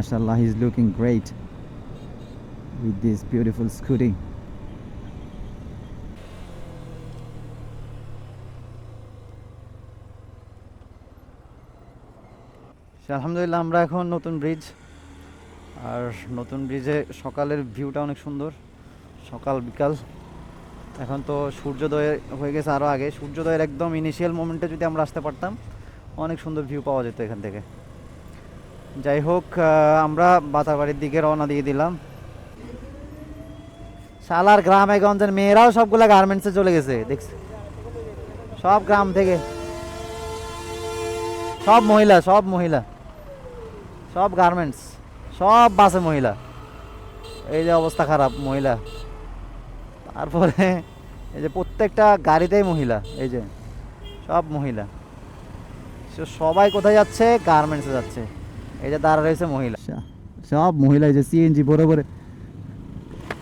আসসালামু he's looking great with this beautiful scooty. সে আলহামদুলিল্লাহ, আমরা এখন নতুন ব্রিজ আর নতুন ব্রিজে সকালের ভিউটা অনেক সুন্দর। সকাল বিকাল এখন তো সূর্যোদয় হয়ে গেছে আরও আগে। সূর্যোদয়ের একদম ইনিশিয়াল মোমেন্টে যদি আমরা আসতে পারতাম, অনেক সুন্দর ভিউ পাওয়া যেত এখান থেকে। যাই হোক আমরা বাতাবাড়ির দিকে রওনা দিয়ে দিলাম। শালার গ্রামে গঞ্জের মেয়েরাও সবগুলো গার্মেন্টসে চলে গেছে, দেখছি? সব গ্রাম থেকে। সব মহিলা সব মহিলা। সব গার্মেন্টস সব বাসে মহিলা। এই যে অবস্থা খারাপ, মহিলা। তারপরে এই যে প্রত্যেকটা গাড়িতেই মহিলা এই যে সব মহিলা। সে সবাই কোথায় যাচ্ছে? গার্মেন্টসে যাচ্ছে। এই যে দাঁড়া রয়েছে মহিলা। সব মহিলা এই যে সিএনজি ভরে ভরে।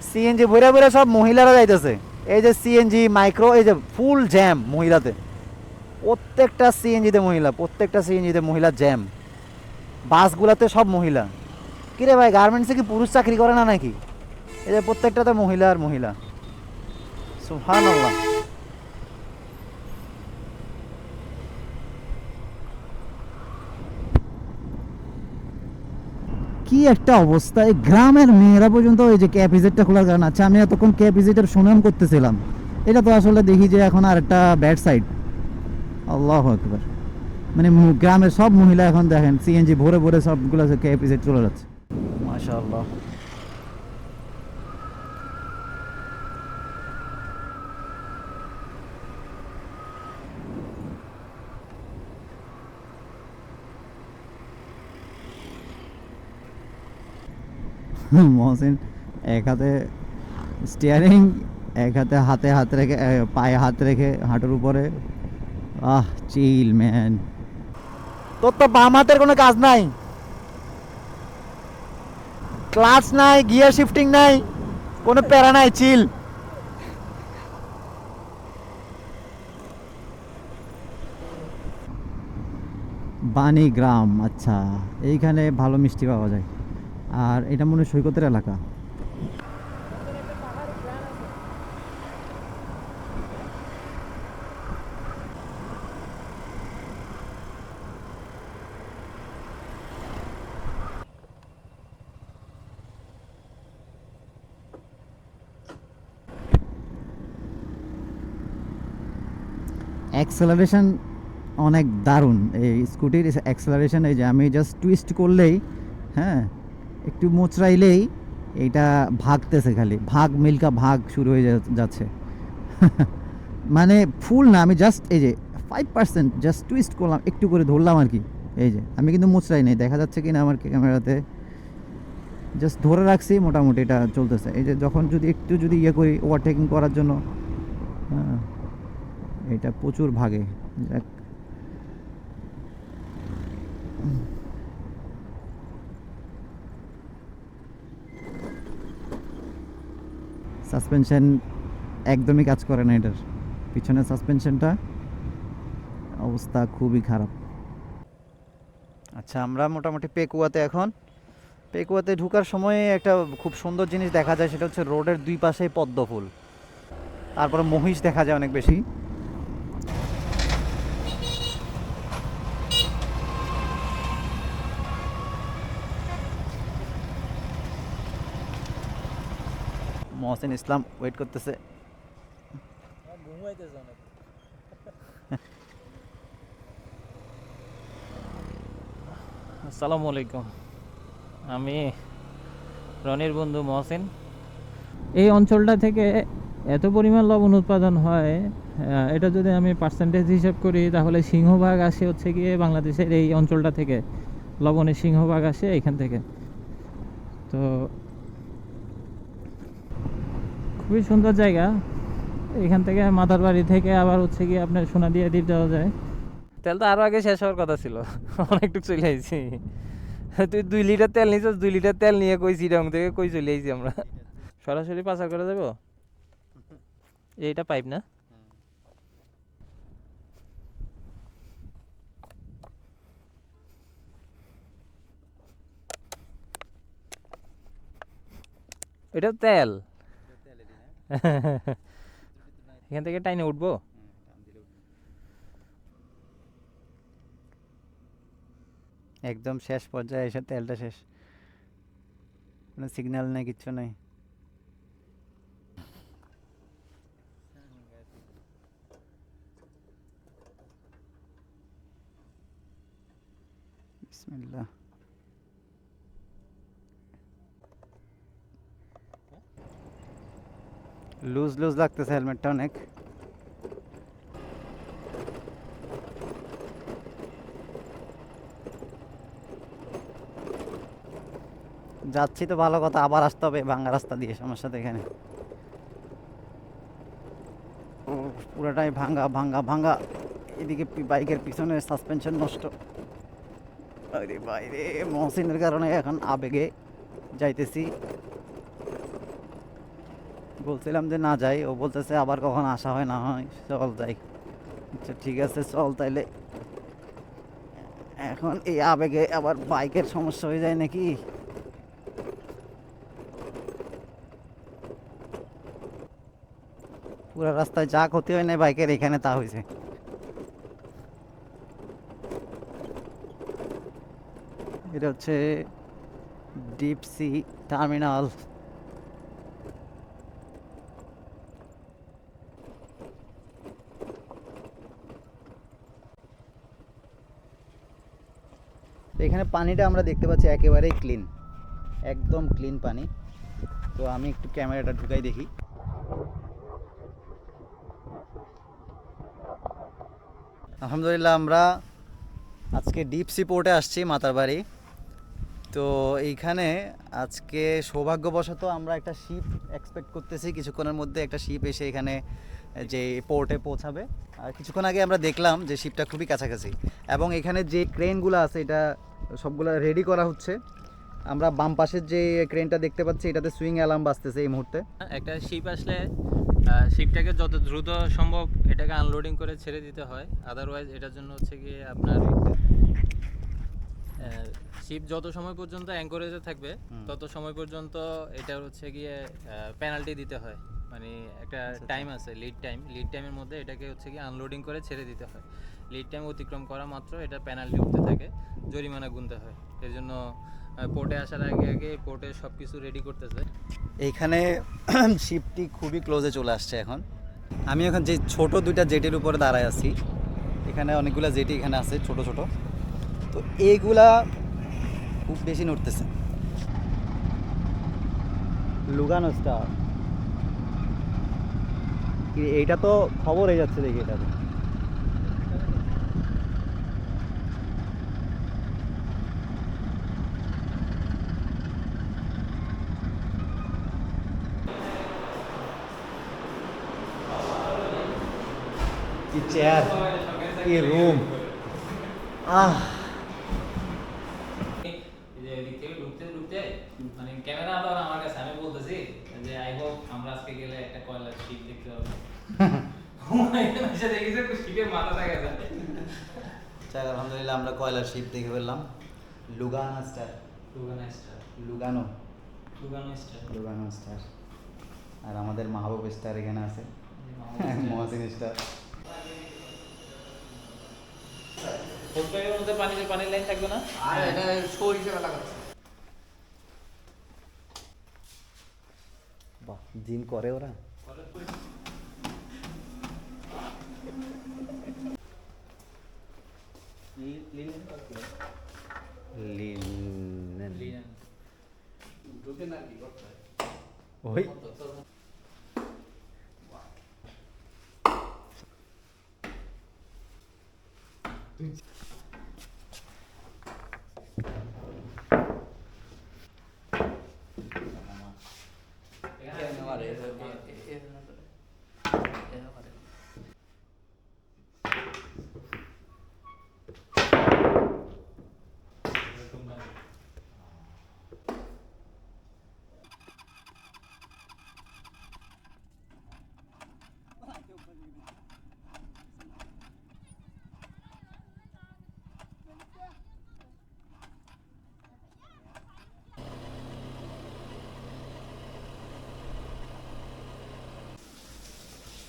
সিএনজি ভরে ভরে সব মহিলারা যাইতেছে। এই যে সিএনজি মাইক্রো এই যে ফুল জ্যাম মহিলাতে প্রত্যেকটা সিএনজিতে মহিলা প্রত্যেকটা সিএনজিতে মহিলা জ্যাম বাসগুলোতে সব মহিলা। কিরে ভাই গার্মেন্টসে কি পুরুষ চাকরি করে না নাকি? এই যে প্রত্যেকটাতে মহিলা আর মহিলা। সুহান আল্লাহ কি একটা অবস্থা? এই গ্রামের মেয়েরা পর্যন্ত ওই যে ক্যাপ ইজেটটা খোলার কারণ আচ্ছা আমি এতক্ষণ ক্যাপ ইজেটের সুনাম করতেছিলাম। এটা তো আসলে দেখি যে এখন আর একটা ব্যাড সাইড আল্লাহ একবার মানে গ্রামের সব মহিলা এখন দেখেন সিএনজি ভরে ভরে সবগুলো ক্যাপ ইজেট চলে যাচ্ছে। মাশাআল্লাহ। মহসিন এক হাতে স্টিয়ারিং এক হাতে হাতে হাত রেখে পায়ে হাত রেখে হাঁটুর উপরে। আহ চিল ম্যান তোর তো বাম হাতের কোনো কাজ নাই। ক্লাচ নাই গিয়ার শিফটিং নাই, কোনো প্যারা নাই চিল বাণী গ্রাম আচ্ছা এইখানে ভালো মিষ্টি পাওয়া যায়। আর এটা মনে সৈকতের এলাকা। অ্যাক্সেলারেশন অনেক দারুণ। এই স্কুটির অ্যাক্সেলারেশন এই যে আমি জাস্ট টুইস্ট করলেই হ্যাঁ একটু মোচড়াইলেই এইটা ভাগতেছে খালি। ভাগ মিল্কা ভাগ শুরু হয়ে যাচ্ছে। মানে ফুল না, আমি জাস্ট এই যে ফাইভ পার্সেন্ট জাস্ট টুইস্ট করলাম, একটু করে ধরলাম আর কি। এই যে, আমি কিন্তু মোচড়াই নেই, দেখা যাচ্ছে কি না আমার ক্যামেরাতে। জাস্ট ধরে রাখছি, মোটামুটি এটা চলতেছে। এই যে যখন যদি একটু যদি ইয়ে করি ওভারটেকিং করার জন্য হ্যাঁ এটা প্রচুর ভাগে যাক সাসপেনশন একদমই কাজ করে না এটার। পিছনের সাসপেনশনটা অবস্থা খুবই খারাপ। আচ্ছা আমরা মোটামুটি পেকুয়াতে এখন। পেকুয়াতে ঢুকার সময়ে একটা খুব সুন্দর জিনিস দেখা যায়, সেটা হচ্ছে রোডের দুই পাশে পদ্ম ফুল। তারপরে মহিষ দেখা যায় অনেক বেশি। মহসিন ইসলাম ওয়েট করতেছে। আসসালামু আলাইকুম। আমি রনির বন্ধু মহসিন। এই অঞ্চলটা থেকে এত পরিমাণ লবণ উৎপাদন হয় এটা যদি আমি পার্সেন্টেজ হিসাব করি, তাহলে সিংহভাগ আসে হচ্ছে গিয়ে বাংলাদেশের এই অঞ্চলটা থেকে। লবণের সিংহভাগ আসে এখান থেকে। তো খুবই সুন্দর জায়গা। এখান থেকে মাথার বাড়ি থেকে আবার হচ্ছে গিয়ে আপনার সোনা দিয়ে দ্বীপ যাওয়া যায়। তেল তো আরও আগে শেষ হওয়ার কথা ছিল। অনেকটুকু চলে আইছি। তুই দুই লিটার তেল নিয়েছিস দুই লিটার তেল নিয়ে কই চিরং থেকে কই চলে আইছি আমরা? সরাসরি পাচার করে যাব? এইটা পাইপ না? এটা তেল। এখান থেকে টাইনে উঠবো? একদম শেষ পর্যায়ে এসে তেলটা শেষ। কোনো সিগন্যাল নেই, কিচ্ছু নেই বিসমিল্লাহ লুজ লুজ লাগতেছে হেলমেটটা অনেক। যাচ্ছি তো ভালো কথা, আবার আসতে হবে, ভাঙ্গা রাস্তা দিয়ে, সমস্যা এখানে। পুরোটাই ভাঙ্গা ভাঙ্গা ভাঙ্গা। এদিকে বাইকের পিছনে সাসপেনশন নষ্ট। বাইরে মহসিনের কারণে এখন আবেগে যাইতেছি। বলছিলাম যে না যাই, ও বলতেছে আবার কখন আসা হয় না হয়, চল যাই। আচ্ছা ঠিক আছে, চল তাইলে। এখন এই আবেগে আবার বাইকের সমস্যা হয়ে যায় নাকি? পুরো রাস্তায় যা ক্ষতি হয় না বাইকের, এখানে তা হয়েছে এটা হচ্ছে ডিপ সি টার্মিনাল এখানে পানিটা আমরা দেখতে পাচ্ছি একেবারেই ক্লিন একদম ক্লিন পানি। তো আমি একটু ক্যামেরাটা ঢুকাই দেখি। আলহামদুলিল্লাহ, আমরা আজকে ডিপ সি পোর্টে আসছি, মাতার বাড়ি। তো এইখানে আজকে সৌভাগ্যবশত আমরা একটা শিপ এক্সপেক্ট করতেছি, কিছুক্ষণের মধ্যে একটা শিপ এসে এখানে যে পোর্টে পৌঁছাবে। আর কিছুক্ষণ আগে আমরা দেখলাম যে শিপটা খুবই কাছাকাছি। এবং এখানে যে ক্রেনগুলো আছে এটা সবগুলো রেডি করা হচ্ছে। আমরা বাম পাশের যে ক্রেনটা দেখতে পাচ্ছি এটাতে সুইং অ্যালার্ম বাজতেছে এই মুহূর্তে। একটা শিপ আসলে শিপটাকে যত দ্রুত সম্ভব এটাকে আনলোডিং করে ছেড়ে দিতে হয়। আদারওয়াইজ এটার জন্য হচ্ছে গিয়ে আপনার শিপ যত সময় পর্যন্ত অ্যাঙ্করেজে থাকবে তত সময় পর্যন্ত এটা হচ্ছে গিয়ে পেনাল্টি দিতে হয়। মানে একটা আচ্ছা, টাইম আছে লিড টাইম লিড টাইমের মধ্যে এটাকে হচ্ছে গিয়ে আনলোডিং করে ছেড়ে দিতে হয়। লিড টাইম অতিক্রম করা মাত্র এটা পেনাল্টি উঠতে থাকে জরিমানা গুনতে হয়। এই জন্য পোর্টে আসার আগে আগে পোর্টে সব কিছু রেডি করতেছে। এইখানে শিপটি খুবই ক্লোজে চলে আসছে এখন। আমি এখন যে ছোট দুইটা জেটির উপরে দাঁড়ায় আছি এখানে অনেকগুলো জেটি এখানে আছে ছোট ছোট। তো এইগুলা খুব বেশি নড়তেছে। Lugano star. এইটা তো খবর হয়ে যাচ্ছে দেখি এটা কি চেয়ার কি রুম আহ এই যে এদিক থেকে ঢুকতে ঢুকতে মানে ক্যামেরা তো আর আমার কাছে আমি বলতেছি যে আই হোপ আমরা আজকে গেলে একটা কয়লার শিপ দেখতে পাবো এসে দেখি যে শিপের মাথা দেখা যায় যাক আলহামদুলিল্লাহ আমরা কয়লার শিপ দেখে ফেললাম। Lugano star. Lugano star. Lugano. Lugano star. Lugano star. আর আমাদের মাহবুব স্টার এখানে আছে। মহাসিন স্টার। মধ্যে পানিতে পানির লাইন থাকবে না? আর এটা শো হিসেবে লাগাচ্ছে। বাহ জিম করে ওরা। লিনেন লিনেন ঢুকে না কি করতে হয় ওই এখানে মারে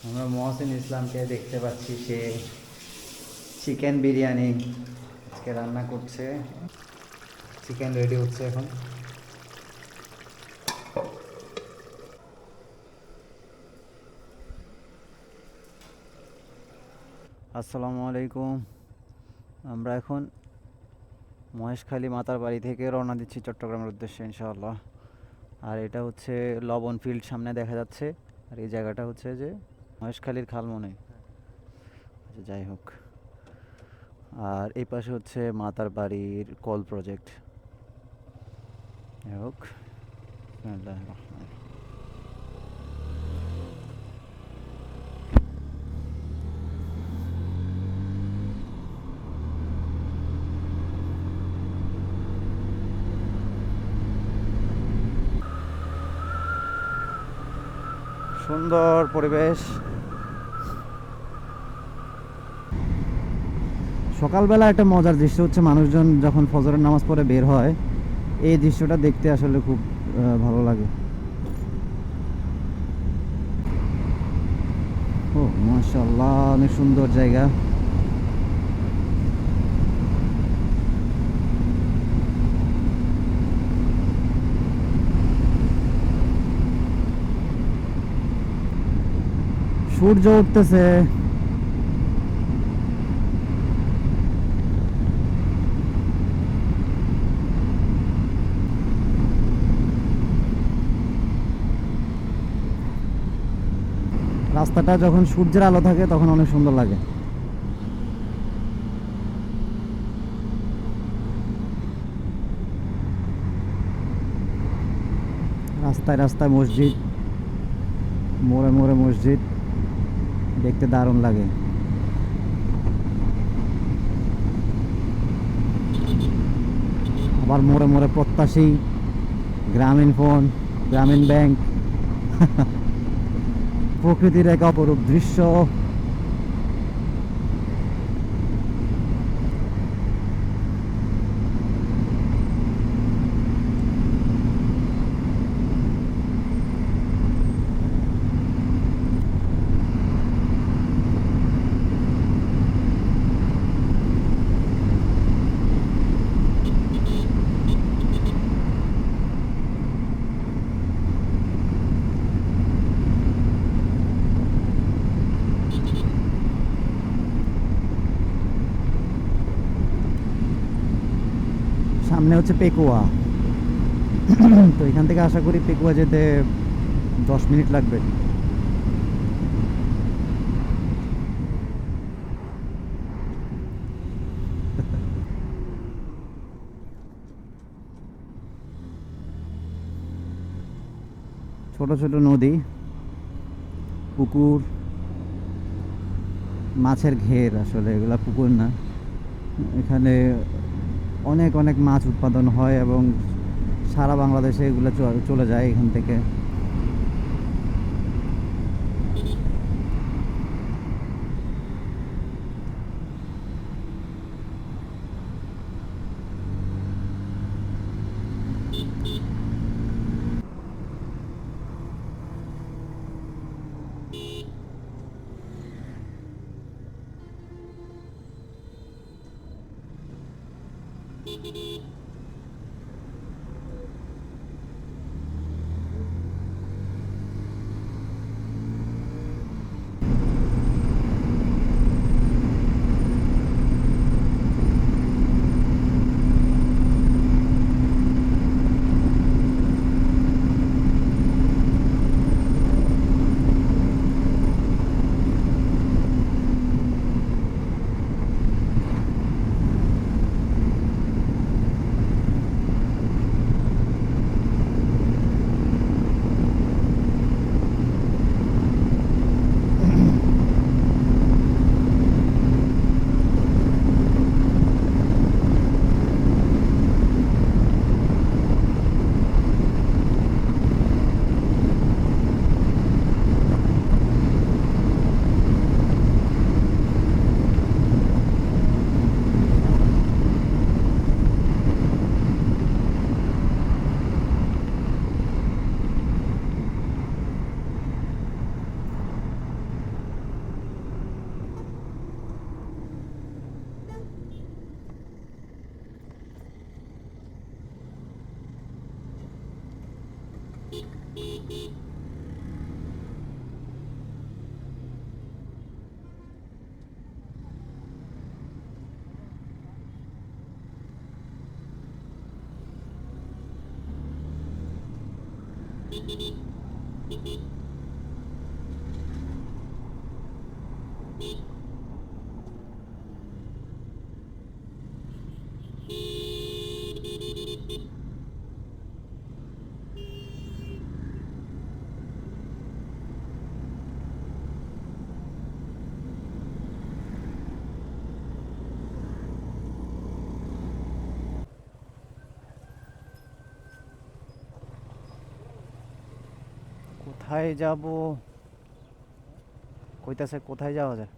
আমরা মহসিন ইসলামকে দেখতে পাচ্ছি, সে চিকেন বিরিয়ানি আজকে রান্না করছে। চিকেন রেডি হচ্ছে এখন। আসসালামু আলাইকুম। আমরা এখন মহেশখালী মাতার বাড়ি থেকে রওনা দিচ্ছি চট্টগ্রামের উদ্দেশ্যে, ইনশাআল্লাহ। আর এটা হচ্ছে লবণ ফিল্ড সামনে দেখা যাচ্ছে। আর এই জায়গাটা হচ্ছে যে মহেশখালীর খাল মনে আচ্ছা যাই হোক। আর এই পাশে হচ্ছে মাতার বাড়ির কল প্রজেক্ট। যাই হোক। সুন্দর পরিবেশ। সকালবেলা একটা মজার দৃশ্য হচ্ছে মানুষজন যখন ফজরের নামাজ পড়ে বের হয়, এই দৃশ্যটা দেখতে আসলে খুব ভালো লাগে। ও মাসাল্লাহ অনেক সুন্দর জায়গা। সূর্য উঠতেছে। রাস্তাটা যখন সূর্যের আলো থাকে, তখন অনেক সুন্দর লাগে। রাস্তায় রাস্তায় মসজিদ। মোড়ে মোড়ে মসজিদ। দেখতে দারুণ লাগে। আবার মোড়ে মোড়ে প্রত্যাশী, গ্রামীণ ফোন, গ্রামীণ ব্যাংক। প্রকৃতির এক অপরূপ দৃশ্য। সামনে হচ্ছে পেকুয়া। তো এখান থেকে আশা করি পেকুয়া যেতে দশ মিনিট লাগবে। ছোট ছোট নদী, পুকুর, মাছের ঘের আসলে এগুলা পুকুর না। এখানে অনেক অনেক মাছ উৎপাদন হয় এবং সারা বাংলাদেশে এগুলো চলে যায় এখান থেকে। Beep, beep, beep. Beep, beep, beep. কোথায় যাব? কইতাছে কোথায় যাওয়া যায়?